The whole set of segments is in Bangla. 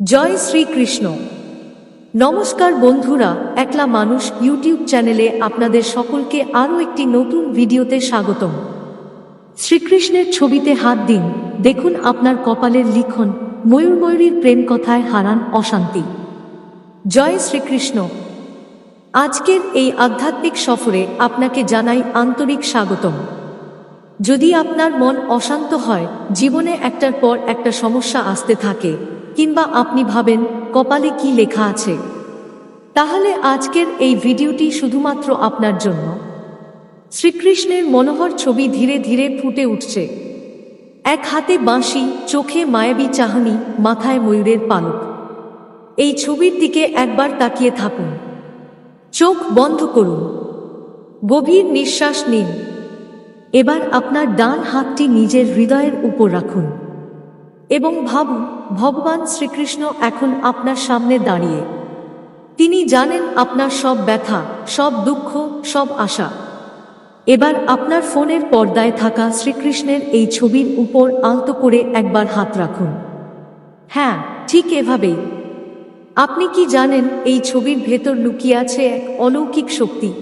জয় শ্রীকৃষ্ণ নমস্কার বন্ধুরা, একলা মানুষ ইউটিউব চ্যানেলে আপনাদের সকলকে আরও একটি নতুন ভিডিওতে স্বাগতম। শ্রীকৃষ্ণের ছবিতে হাত দিন, দেখুন আপনার কপালের লিখন ময়ূর ময়ূরীর প্রেম কথায় হারান অশান্তি। জয় শ্রীকৃষ্ণ। আজকের এই আধ্যাত্মিক সফরে আপনাকে জানাই আন্তরিক স্বাগতম। যদি আপনার মন অশান্ত হয়, জীবনে একটার পর একটা সমস্যা আসতে থাকে কিংবা আপনি ভাবেন, কপালে কি লেখা আছে? তাহলে আজকের এই ভিডিওটি শুধুমাত্র আপনার জন্য। শ্রীকৃষ্ণের মনোহর ছবি ধীরে ধীরে ফুটে উঠছে। এক হাতে বাঁশি, চোখে মায়াবী চাহনি, মাথায় ময়ূরের পালক। এই ছবির দিকে একবার তাকিয়ে থাকুন। চোখ বন্ধ করুন। গভীর নিঃশ্বাস নিন। এবার আপনার ডান হাতটি নিজের হৃদয়ের উপর রাখুন। এবং ভাবুন ভগবান শ্রীকৃষ্ণ এখন আপনার সামনে দাঁড়িয়ে। তিনি জানেন আপনার সব ব্যথা, সব দুঃখ, সব আশা। এবার আপনার ফোনের পর্দায় থাকা শ্রীকৃষ্ণের এই ছবির উপর আলতো করে একবার হাত রাখুন। হ্যাঁ ঠিক এভাবেই। আপনি কি জানেন এই ছবির ভেতর লুকিয়ে আছে এক অলৌকিক শক্তি?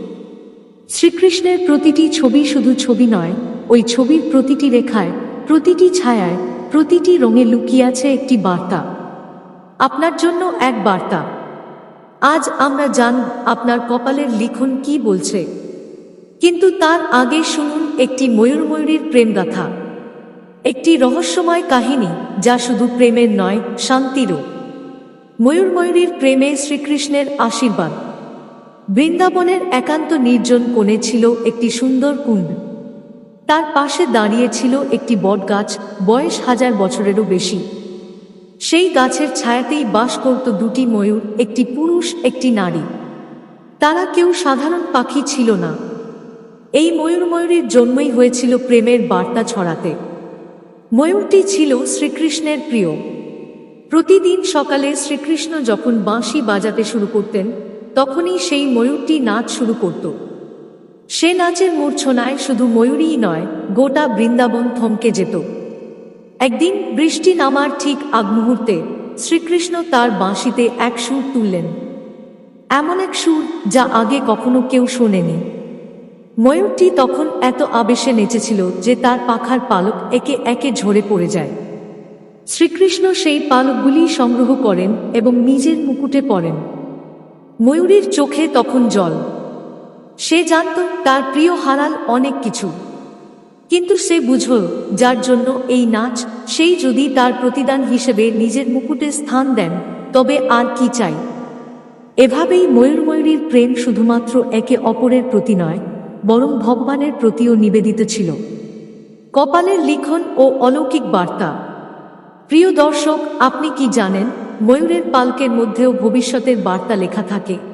শ্রীকৃষ্ণের প্রতিটি ছবি শুধু ছবি নয়, ওই ছবির প্রতিটি রেখায়, প্রতিটি ছায়ায় প্রতিটি রঙে লুকিয়ে আছে একটি বার্তা। আপনার জন্য এক বার্তা। আজ আমরা জান আপনার কপালের লিখন কি বলছে। কিন্তু তার আগে শুনুন একটি ময়ূর ময়ূরীর প্রেমগাথা। একটি রহস্যময় কাহিনী যা শুধু প্রেমের নয়, শান্তিরও। ময়ূর ময়ূরীর প্রেমে শ্রীকৃষ্ণের আশীর্বাদ। বৃন্দাবনের একান্ত নির্জন কোণে ছিল একটি সুন্দর কুণ্ড। তার পাশে দাঁড়িয়ে ছিল একটি বটগাছ, বয়স হাজার বছরেরও বেশি। সেই গাছের ছায়াতেই বাস করত দুটি ময়ূর, একটি পুরুষ, একটি নারী। তারা কেউ সাধারণ পাখি ছিল না। এই ময়ূর ময়ূরীর জন্মই হয়েছিল প্রেমের বার্তা ছড়াতে। ময়ূরটি ছিল শ্রীকৃষ্ণের প্রিয়। প্রতিদিন সকালে শ্রীকৃষ্ণ যখন বাঁশি বাজাতে শুরু করতেন, তখনই সেই ময়ূরটি নাচ শুরু করত। সে নাচের মূর্ছনায় শুধু ময়ূরীই নয়, গোটা বৃন্দাবন থমকে যেত। একদিন বৃষ্টি নামার ঠিক আগ মুহূর্তে শ্রীকৃষ্ণ তার বাঁশিতে এক সুর তুললেন। এমন এক সুর যা আগে কখনো কেউ শোনেনি। ময়ূরটি তখন এত আবেশে নেচেছিল যে তার পাখার পালক একে একে ঝরে পড়ে যায়। শ্রীকৃষ্ণ সেই পালকগুলি সংগ্রহ করেন এবং নিজের মুকুটে পড়েন। ময়ূরীর চোখে তখন জল সে জানত তার প্রিয় হারাল অনেক কিছু। কিন্তু সে বুঝল, যার জন্য এই নাচ, সেই যদি তার প্রতিদান হিসেবে নিজের মুকুটে স্থান দেন, তবে আর কি চাই? এভাবেই ময়ূর ময়ূরীর প্রেম শুধুমাত্র একে অপরের প্রতি নয়, বরং ভগবানের প্রতিও নিবেদিত ছিল। কপালের লিখন ও অলৌকিক বার্তা। প্রিয় দর্শক, আপনি কি জানেন, ময়ূরের পালকের মধ্যেও ভবিষ্যতের বার্তা লেখা থাকে?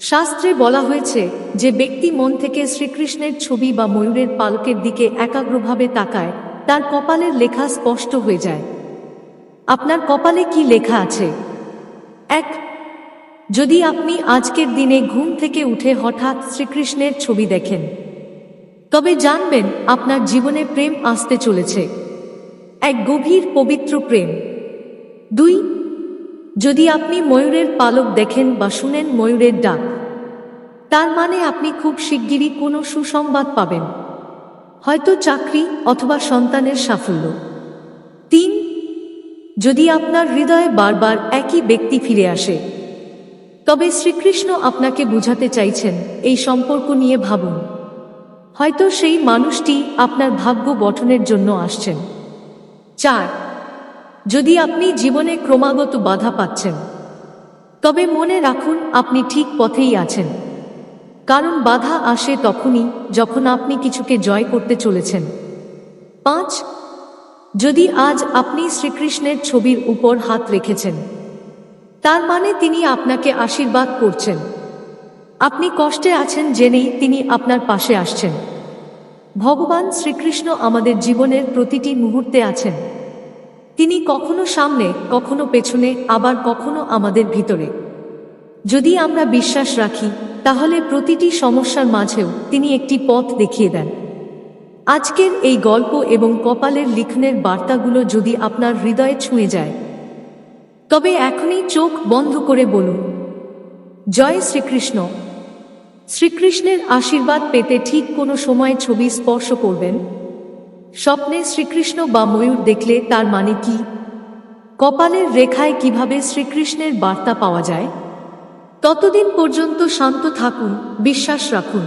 শাস্ত্রে বলা হয়েছে যে ব্যক্তি মন থেকে শ্রীকৃষ্ণের ছবি বা ময়ূরের পালকের দিকে একাগ্রভাবে তাকায়, তার কপালের লেখা স্পষ্ট হয়ে যায়। আপনার কপালে কি লেখা আছে? এক, যদি আপনি আজকের দিনে ঘুম থেকে উঠে হঠাৎ শ্রীকৃষ্ণের ছবি দেখেন, তবে জানবেন আপনার জীবনে প্রেম আসতে চলেছে। এক, গভীর পবিত্র প্রেম। দুই যদি আপনি ময়ূরের পালক দেখেন বা শুনেন ময়ূরের ডাক, তার মানে আপনি খুব শিগগিরই কোনো সুসংবাদ পাবেন। হয়তো চাকরি অথবা সন্তানের সাফল্য। তিন, যদি আপনার হৃদয়ে বারবার একই ব্যক্তি ফিরে আসে, তবে শ্রীকৃষ্ণ আপনাকে বুঝাতে চাইছেন এই সম্পর্ক নিয়ে ভাবুন। হয়তো সেই মানুষটি আপনার ভাগ্য গঠনের জন্য আসছেন। চার যদি আপনি জীবনে ক্রমাগত বাধা পাচ্ছেন, তবে মনে রাখুন আপনি ঠিক পথেই আছেন। কারণ বাধা আসে তখনই যখন আপনি কিছুকে জয় করতে চলেছেন। পাঁচ, যদি আজ আপনি শ্রীকৃষ্ণের ছবির উপর হাত রেখেছেন, তার মানে তিনি আপনাকে আশীর্বাদ করছেন। আপনি কষ্টে আছেন জেনেই তিনি আপনার পাশে আসছেন। ভগবান শ্রীকৃষ্ণ আমাদের জীবনের প্রতিটি মুহূর্তে আছেন। তিনি কখনো সামনে, কখনো পেছনে, আবার কখনো আমাদের ভিতরে। যদি আমরা বিশ্বাস রাখি, তাহলে প্রতিটি সমস্যার মাঝেও তিনি একটি পথ দেখিয়ে দেন। আজকের এই গল্প এবং কপালের লিখনের বার্তাগুলো যদি আপনার হৃদয়ে ছুঁয়ে যায়, তবে এখনই চোখ বন্ধ করে বলুন, জয় শ্রীকৃষ্ণ। শ্রীকৃষ্ণের আশীর্বাদ পেতে ঠিক কোনো সময় ছবি স্পর্শ করবেন? স্বপ্নে শ্রীকৃষ্ণ বা ময়ূর দেখলে তার মানে কি? কপালের রেখায় কীভাবে শ্রীকৃষ্ণের বার্তা পাওয়া যায়? ততদিন পর্যন্ত শান্ত থাকুন, বিশ্বাস রাখুন।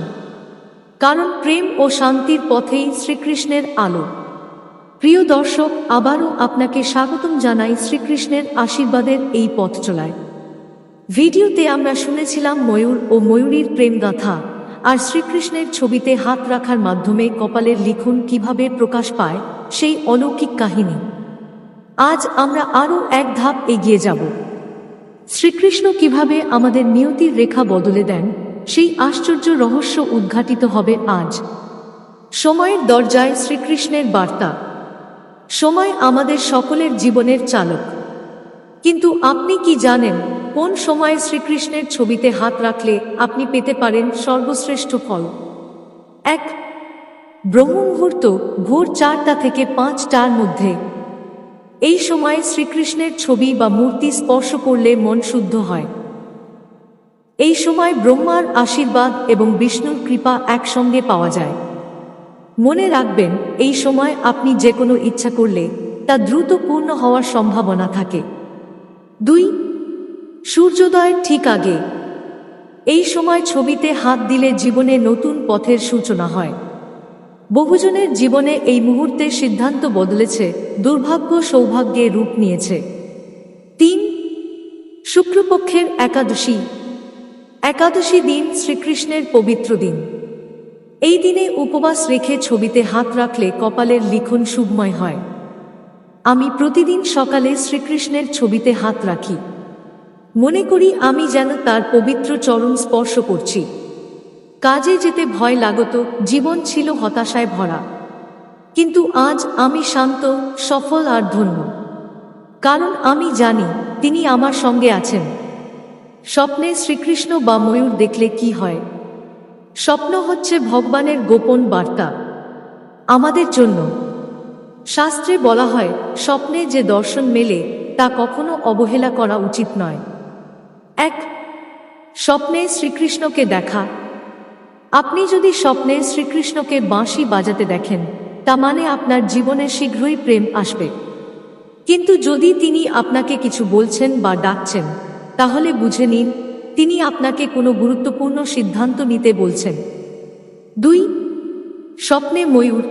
কারণ প্রেম ও শান্তির পথেই শ্রীকৃষ্ণের আলো। প্রিয় দর্শক, আবারও আপনাকে স্বাগতম জানাই শ্রীকৃষ্ণের আশীর্বাদের এই পথ চলায় ভিডিওতে আমরা শুনেছিলাম ময়ূর ও ময়ূরীর প্রেমগাথা। আর শ্রীকৃষ্ণের ছবিতে হাত রাখার মাধ্যমে কপালের লিখন কীভাবে প্রকাশ পায়, সেই অলৌকিক কাহিনী। আজ আমরা আরও এক ধাপ এগিয়ে যাব। শ্রীকৃষ্ণ কীভাবে আমাদের নিয়তির রেখা বদলে দেন, সেই আশ্চর্য রহস্য উদ্ঘাটিত হবে আজ। সময়ের দরজায় শ্রীকৃষ্ণের বার্তা। সময় আমাদের সকলের জীবনের চালক। কিন্তু আপনি কি জানেন কোন সময়ে শ্রীকৃষ্ণের ছবিতে হাত রাখলে আপনি পেতে পারেন সর্বশ্রেষ্ঠ ফল? এক, ব্রহ্মমুহূর্ত ভোর চারটা থেকে পাঁচটার মধ্যে। এই সময়ে শ্রীকৃষ্ণের ছবি বা মূর্তি স্পর্শ করলে মন শুদ্ধ হয়। এই সময় ব্রহ্মার আশীর্বাদ এবং বিষ্ণুর কৃপা একসঙ্গে পাওয়া যায়। মনে রাখবেন, এই সময় আপনি যে কোনো ইচ্ছা করলে তা দ্রুত পূর্ণ হওয়ার সম্ভাবনা থাকে। দুই সূর্যোদয়ের ঠিক আগে। এই সময় ছবিতে হাত দিলে জীবনে নতুন পথের সূচনা হয়। বহুজনের জীবনে এই মুহূর্তে সিদ্ধান্ত বদলেছে, দুর্ভাগ্য সৌভাগ্যে রূপ নিয়েছে। তিন শুক্রপক্ষের একাদশী। একাদশী দিন শ্রীকৃষ্ণের পবিত্র দিন। এই দিনে উপবাস রেখে ছবিতে হাত রাখলে কপালের লিখন শুভময় হয়। আমি প্রতিদিন সকালে শ্রীকৃষ্ণের ছবিতে হাত রাখি। মনে করি আমি যেন তার পবিত্র চরণ স্পর্শ করছি। কাজে যেতে ভয় লাগত, জীবন ছিল হতাশায় ভরা। কিন্তু আজ আমি শান্ত, সফল আর ধন্য। কারণ আমি জানি তিনি আমার সঙ্গে আছেন। স্বপ্নে শ্রীকৃষ্ণ বা ময়ূর দেখলে কি হয়? স্বপ্ন হচ্ছে ভগবানের গোপন বার্তা। আমাদের জন্য। শাস্ত্রে বলা হয়, স্বপ্নে যে দর্শন মেলে, তা কখনো অবহেলা করা উচিত নয়। এক, স্বপ্নে শ্রীকৃষ্ণকে দেখা। আপনি যদি স্বপ্নে শ্রীকৃষ্ণকে বাঁশি বাজাতে দেখেন, তা মানে আপনার জীবনে শীঘ্রই প্রেম আসবে। কিন্তু যদি তিনি আপনাকে কিছু বলছেন বা ডাকছেন, তাহলে বুঝে নিন, তিনি আপনাকে কোনো গুরুত্বপূর্ণ সিদ্ধান্ত নিতে বলছেন। দুই, স্বপ্নে ময়ূর।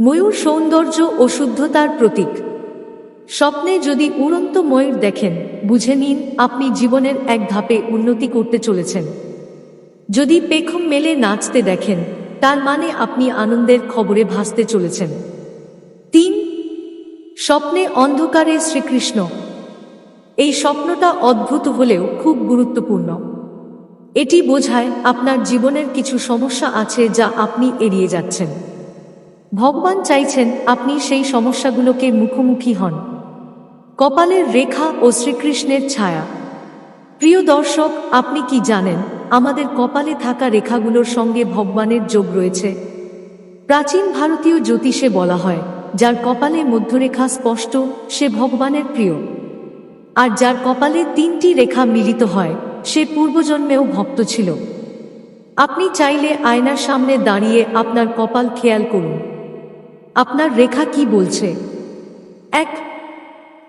ময়ূর সৌন্দর্য ও শুদ্ধতার প্রতীক। স্বপ্নে যদি উড়ন্ত ময়ূর দেখেন, বুঝে নিন আপনি জীবনের এক ধাপে উন্নতি করতে চলেছেন। যদি পেখম মেলে নাচতে দেখেন, তার মানে আপনি আনন্দের খবরে ভাসতে চলেছেন। তিন, স্বপ্নে অন্ধকারে শ্রীকৃষ্ণ। এই স্বপ্নটা অদ্ভুত হলেও খুব গুরুত্বপূর্ণ। এটি বোঝায় আপনার জীবনের কিছু সমস্যা আছে যা আপনি এড়িয়ে যাচ্ছেন। ভগবান চাইছেন আপনি সেই সমস্যাগুলোকে মুখোমুখি হন। কপালের রেখা ও শ্রীকৃষ্ণের ছায়া। প্রিয় দর্শক, আপনি কি জানেন, আমাদের কপালে থাকা রেখাগুলোর সঙ্গে ভগবানের যোগ রয়েছে? প্রাচীন ভারতীয় জ্যোতিষে বলা হয়, যার কপালে মধ্যরেখা স্পষ্ট, সে ভগবানের প্রিয়। আর যার কপালে তিনটি রেখা মিলিত হয়, সে পূর্বজন্মেও ভক্ত ছিল। আপনি চাইলে আয়নার সামনে দাঁড়িয়ে আপনার কপাল খেয়াল করুন। আপনার রেখা কি বলছে? এক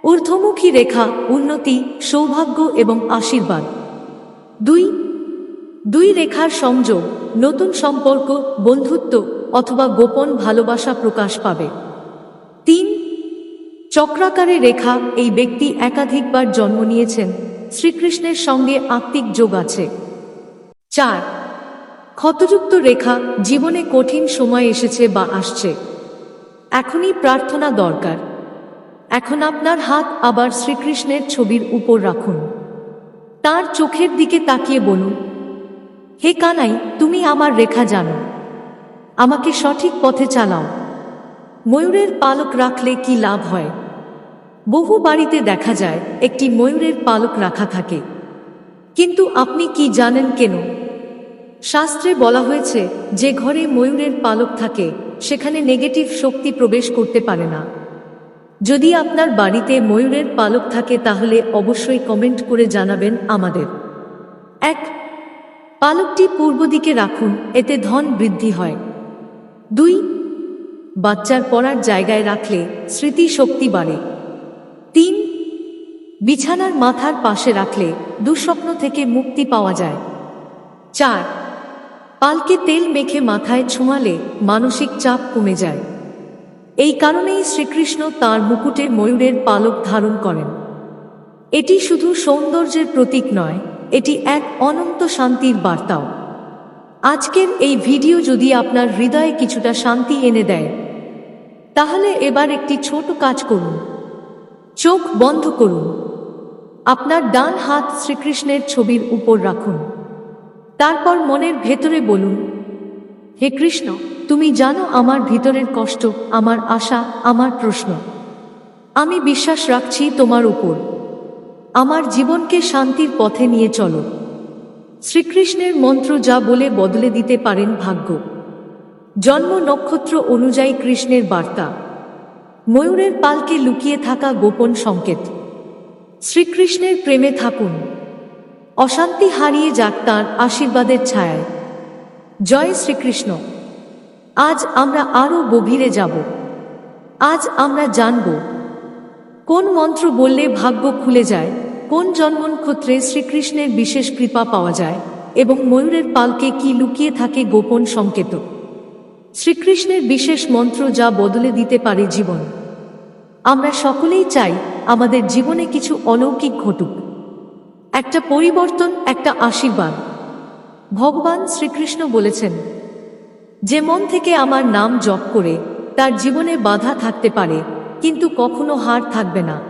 ঊর্ধ্বমুখী রেখা, উন্নতি, সৌভাগ্য এবং আশীর্বাদ। দুই দুই রেখার সংযোগ নতুন সম্পর্ক, বন্ধুত্ব অথবা গোপন ভালোবাসা প্রকাশ পাবে। তিন, চক্রাকারে রেখা এই ব্যক্তি একাধিকবার জন্ম নিয়েছেন, শ্রীকৃষ্ণের সঙ্গে আত্মিক যোগ আছে। চার, ক্ষতযুক্ত রেখা জীবনে কঠিন সময় এসেছে বা আসছে। এখনই প্রার্থনা দরকার। এখন আপনার হাত আবার শ্রীকৃষ্ণের ছবির উপর রাখুন। তার চোখের দিকে তাকিয়ে বলুন, হে কানাই, তুমি আমার রেখা জানো। আমাকে সঠিক পথে চালাও। ময়ূরের পালক রাখলে কি লাভ হয়? বহু বাড়িতে দেখা যায়, একটি ময়ূরের পালক রাখা থাকে। কিন্তু আপনি কি জানেন কেন? শাস্ত্রে বলা হয়েছে, যে ঘরে ময়ূরের পালক থাকে, সেখানে নেগেটিভ শক্তি প্রবেশ করতে পারে না। যদি আপনার বাড়িতে ময়ূরের পালক থাকে, তাহলে অবশ্যই কমেন্ট করে জানাবেন আমাদের। এক, পালকটি পূর্ব দিকে রাখুন, এতে ধন বৃদ্ধি হয়। দুই, বাচ্চার পড়ার জায়গায় রাখলে স্মৃতি শক্তি বাড়ে। তিন, বিছানার মাথার পাশে রাখলে দুঃস্বপ্ন থেকে মুক্তি পাওয়া যায়। চার, পালকে তেল মেখে মাথায় ছোঁয়ালে মানসিক চাপ কমে যায়। এই কারণেই শ্রীকৃষ্ণ তার মুকুটে ময়ূরের পালক ধারণ করেন। এটি শুধু সৌন্দর্যের প্রতীক নয়, এটি এক অনন্ত শান্তির বার্তাও। আজকের এই ভিডিও যদি আপনার হৃদয়ে কিছুটা শান্তি এনে দেয়, তাহলে এবার একটি ছোট কাজ করুন। চোখ বন্ধ করুন। আপনার ডান হাত শ্রীকৃষ্ণের ছবির উপর রাখুন। তারপর মনের ভেতরে বলুন, হে কৃষ্ণ তুমি জানো আমার ভিতরের কষ্ট, আমার আশা, আমার প্রশ্ন। আমি বিশ্বাস রাখছি তোমার উপর। আমার জীবনকে শান্তির পথে নিয়ে চলো। শ্রীকৃষ্ণের মন্ত্র যা বলে বদলে দিতে পারেন ভাগ্য। জন্ম নক্ষত্র অনুযায়ী কৃষ্ণের বার্তা। ময়ূরের পালকে লুকিয়ে থাকা গোপন সংকেত। শ্রীকৃষ্ণের প্রেমে থাকুন। অশান্তি হারিয়ে যাক তাঁর আশীর্বাদের ছায়ায়। জয় শ্রীকৃষ্ণ। আজ আমরা আরও গভীরে যাব। আজ আমরা জানব, কোন মন্ত্র বললে ভাগ্য খুলে যায়, কোন জন্ম নক্ষত্রে শ্রীকৃষ্ণের বিশেষ কৃপা পাওয়া যায়, এবং ময়ূরের পালকে কি লুকিয়ে থাকে গোপন সংকেত। শ্রীকৃষ্ণের বিশেষ মন্ত্র যা বদলে দিতে পারে জীবন। আমরা সকলেই চাই আমাদের জীবনে কিছু অলৌকিক ঘটুক। একটা পরিবর্তন, একটা আশীর্বাদ। ভগবান শ্রীকৃষ্ণ বলেছেন যে মন থেকে আমার নাম জপ করে, তার জীবনে বাধা থাকতে পারে, কিন্তু কখনো হার থাকবে না।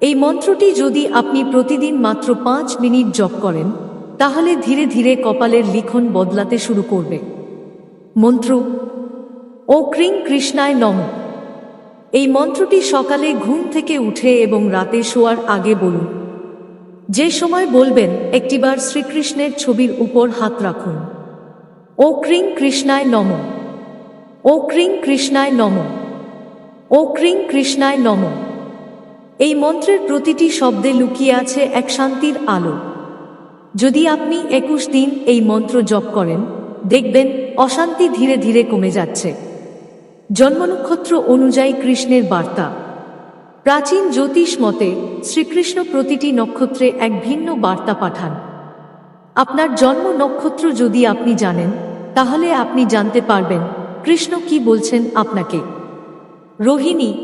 এই মন্ত্রটি যদি আপনি প্রতিদিন মাত্র পাঁচ মিনিট জপ করেন, তাহলে ধীরে ধীরে কপালের লিখন বদলাতে শুরু করবে। মন্ত্র, ও ক্রিং কৃষ্ণায় নম। এই মন্ত্রটি সকালে ঘুম থেকে উঠে এবং রাতে শোয়ার আগে বলুন। যে সময় বলবেন, একটিবার শ্রীকৃষ্ণের ছবির উপর হাত রাখুন। ও ক্রিং কৃষ্ণায় নম। ও ক্রিং কৃষ্ণায় নম। ও ক্রিং কৃষ্ণায় নম। এই মন্ত্রের প্রতিটি শব্দে লুকিয়ে আছে এক শান্তির আলো। যদি আপনি একুশ দিন এই মন্ত্র জপ করেন, দেখবেন অশান্তি ধীরে ধীরে কমে যাচ্ছে। জন্মনক্ষত্র অনুযায়ী কৃষ্ণের বার্তা। প্রাচীন জ্যোতিষ মতে শ্রীকৃষ্ণ প্রতিটি নক্ষত্রে এক ভিন্ন বার্তা পাঠান। আপনার জন্ম নক্ষত্র যদি আপনি জানেন তাহলে আপনি জানতে পারবেন কৃষ্ণ কি বলছেন আপনাকে। রোহিণী,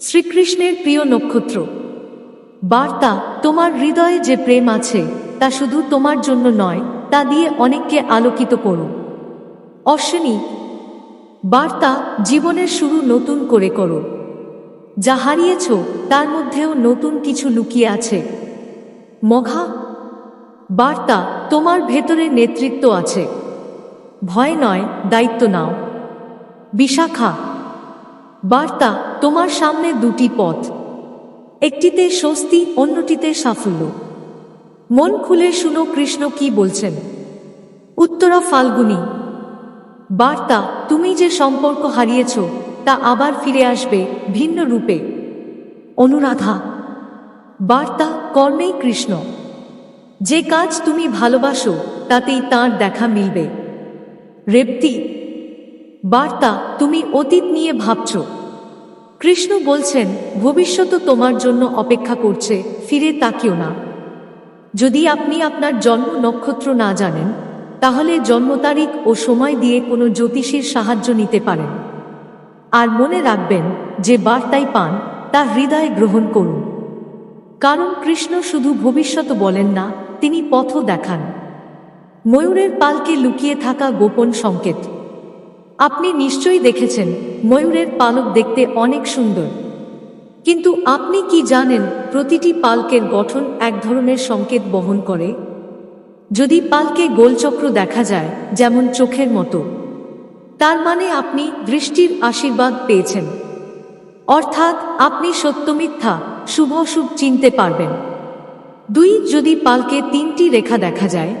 শ্রীকৃষ্ণের প্রিয় নক্ষত্র, বার্তা, তোমার হৃদয়ে যে প্রেম আছে, তা শুধু তোমার জন্য নয়, তা দিয়ে অনেককে আলোকিত করো। অশ্বিনী, বার্তা, জীবনের শুরু নতুন করে করো। যা হারিয়েছ, তার মধ্যেও নতুন কিছু লুকিয়ে আছে। মঘা, বার্তা, তোমার ভেতরে নেতৃত্ব আছে। ভয় নয়, দায়িত্ব নাও। বিশাখা, বার্তা তোমার সামনে দুটি পথ। একটিতে স্বস্তি, অন্যটিতে সাফল্য। মন খুলে শুনো কৃষ্ণ কি বলছেন। উত্তরা ফাল্গুনি, বার্তা তুমি যে সম্পর্ক হারিয়েছ, তা আবার ফিরে আসবে ভিন্ন রূপে। অনুরাধা, বার্তা কর্মেই কৃষ্ণ। যে কাজ তুমি ভালোবাসো, তাতেই তার দেখা মিলবে। রেপ্তি, বার্তা তুমি অতীত নিয়ে ভাবছ। কৃষ্ণ বলছেন, ভবিষ্যৎ তোমার জন্য অপেক্ষা করছে, ফিরে তাকিও না। যদি আপনি আপনার জন্ম নক্ষত্র না জানেন, তাহলে জন্ম তারিখ ও সময় দিয়ে কোনো জ্যোতিষীর সাহায্য নিতে পারেন। আর মনে রাখবেন, যে বার্তাই পান তা হৃদয় গ্রহণ করুন। কারণ কৃষ্ণ শুধু ভবিষ্যৎ বলেন না, তিনি পথও দেখান। ময়ূরের পালকে লুকিয়ে থাকা গোপন সংকেত। আপনি নিশ্চয়ই দেখেছেন, ময়ূরের পালক দেখতে অনেক সুন্দর। কিন্তু আপনি কি জানেন প্রতিটি পালকের গঠন এক ধরনের সংকেত বহন করে? যদি পালকে গোলচক্র দেখা যায়, যেমন চোখের মতো, তার মানে আপনি দৃষ্টির আশীর্বাদ পেয়েছেন। অর্থাৎ আপনি সত্যমিথ্যা শুভ শুভ চিনতে পারবেন। দুই, যদি পালকে তিনটি রেখা দেখা যায়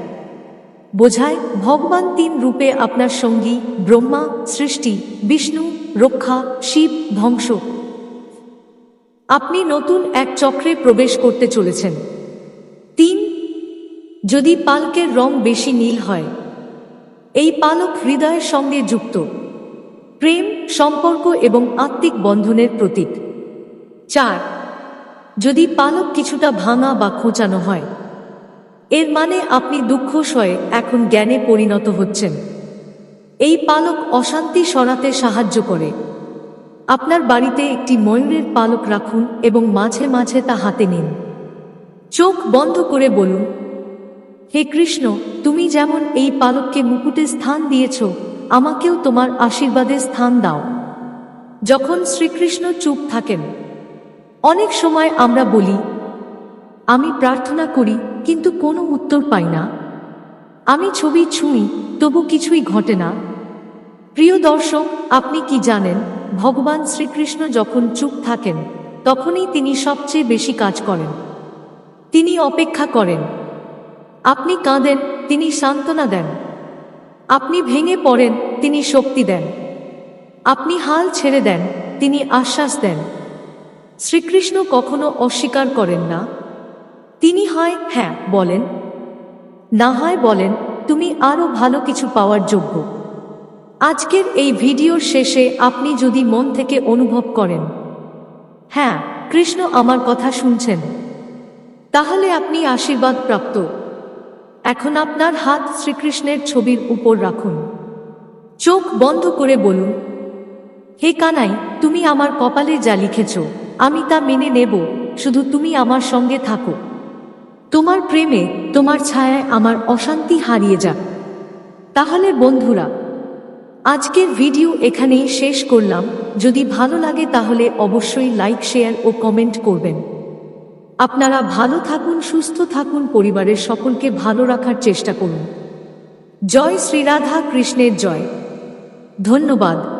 বোঝায় ভগবান তিন রূপে আপনার সঙ্গী ব্রহ্মা, সৃষ্টি, বিষ্ণু, রক্ষা, শিব, ধ্বংস। আপনি নতুন এক চক্রে প্রবেশ করতে চলেছেন। তিন, যদি পালকের রং বেশি নীল হয়, এই পালক হৃদয়ের সঙ্গে যুক্ত। প্রেম, সম্পর্ক এবং আত্মিক বন্ধনের প্রতীক। চার, যদি পালক কিছুটা ভাঙা বা খোঁচানো হয় এর মানে আপনি দুঃখ সয়ে এখন জ্ঞানে পরিণত হচ্ছেন। এই পালক অশান্তি সরাতে সাহায্য করে। আপনার বাড়িতে একটি ময়ূরের পালক রাখুন এবং মাঝে মাঝে তা হাতে নিন। চোখ বন্ধ করে বলুন, হে কৃষ্ণ, তুমি যেমন এই পালককে মুকুটে স্থান দিয়েছ, আমাকেও তোমার আশীর্বাদের স্থান দাও। যখন শ্রীকৃষ্ণ চুপ থাকেন, অনেক সময় আমরা বলি, আমি প্রার্থনা করি কিন্তু কোনো উত্তর পাই না। আমি ছবি ছুঁই, তবু কিছুই ঘটে না। প্রিয় দর্শক, আপনি কি জানেন, ভগবান শ্রীকৃষ্ণ যখন চুপ থাকেন, তখনই তিনি সবচেয়ে বেশি কাজ করেন। তিনি অপেক্ষা করেন। আপনি কাঁদেন, তিনি সান্ত্বনা দেন। আপনি ভেঙে পড়েন, তিনি শক্তি দেন। আপনি হাল ছেড়ে দেন, তিনি আশ্বাস দেন। শ্রীকৃষ্ণ কখনো অস্বীকার করেন না। তিনি হয় হ্যাঁ বলেন। না হয়, বলেন, তুমি আরও ভালো কিছু পাওয়ার যোগ্য। আজকের এই ভিডিওর শেষে আপনি যদি মন থেকে অনুভব করেন হ্যাঁ কৃষ্ণ আমার কথা শুনছেন। তাহলে আপনি আশীর্বাদ প্রাপ্ত। এখন আপনার হাত শ্রীকৃষ্ণের ছবির উপর রাখুন। চোখ বন্ধ করে বলুন, হে কানাই, তুমি আমার কপালে যা লিখেছ, আমি তা মেনে নেব, শুধু তুমি আমার সঙ্গে থাকো। তোমার প্রেমে তোমার ছায়ায় আমার অশান্তি হারিয়ে যাক। তাহলে বন্ধুরা, আজকের ভিডিও এখানেই শেষ করলাম। যদি ভালো লাগে তাহলে অবশ্যই লাইক, শেয়ার ও কমেন্ট করবেন। আপনারা ভালো থাকুন, সুস্থ থাকুন, পরিবারের সকলকে ভালো রাখার চেষ্টা করুন। জয় শ্রীরাধা কৃষ্ণের জয়। ধন্যবাদ।